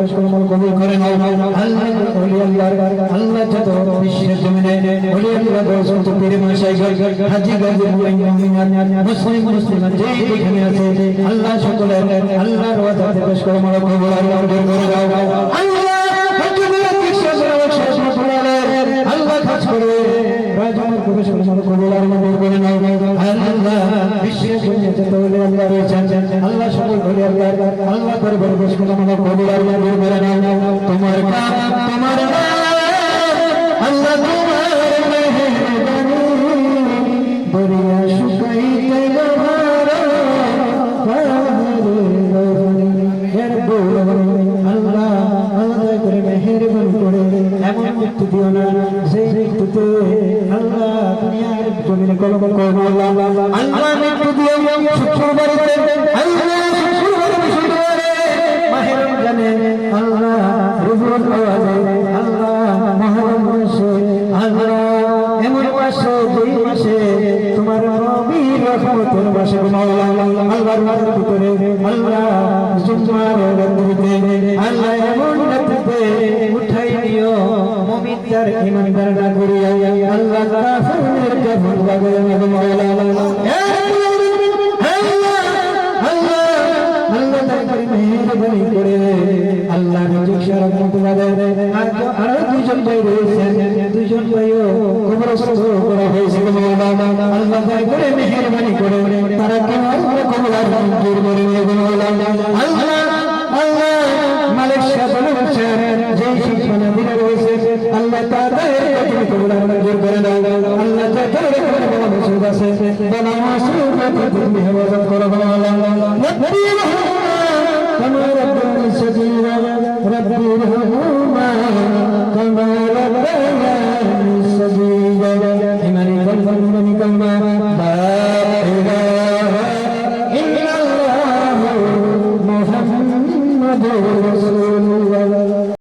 কদম মোহাম্মদ সাল্লাল্লাহু কবুল করে নাও আল্লাহ ওলি আল্লাহর আল্লাহ যত বিশ্বের জমিনে ওলি আল্লাহ দর্শন তো পীর মাশাইখ হাজী গাজী মুমিনান মুসলিম মুসলিমান যে যেখানে আছে আল্লাহ সকলের আল্লাহর ওয়াদাতে পেশ করে মালা কবুল করে দাও আল্লাহ আল্লাহ কাজ করে রাজমার প্রবেশ করে মালা কবুল আর মঞ্জুর করে নাও আল্লাহ বিশ্বের জমিনে যত ওলি আল্লাহ রয়েছেন আল্লাহ দরবারে পেশ করে নাও তোমার তোমার আল্লাহ মৃত্যু দিও না মাসে যেই মাসে তোমার নবীর রহমতের মাসে মাওলা আল্লাহর ভিতরে আল্লাহ জুমার রাত্রিতে আল্লাহ এমন রাত্রিতে উঠাই দিও মুমিনদার ইমানদার না করিয়া আল্লাহ কাফিরের কাফির বাগে মাওলা আল্লাহ আল্লাহ আল্লাহ তাকবীর মেহেরবানি করে আল্লাহ নিজের শরফ মতবাদে আর আর ভাই রয়েছেন দুইজন ভাইও প্রশ্ন করা হয়েছিল আল্লাহ দয়া করে মেহরবানি করে তারা কেন কমলার দাম দূর করে আল্লাহ আল্লাহ মালিক সাহেব বলেছেন যে শিক্ষা নদীরা রয়েছে আল্লাহ তাদের কঠিন কমলার মঞ্জুর করে দাও আল্লাহ তাদের কোনো মাসুদ আছে বলা মাসুদ তুমি হেফাজত করো كما ربنا صغيرا ربي ارحمهما كما ربيا സഹോദരങ്ങളെ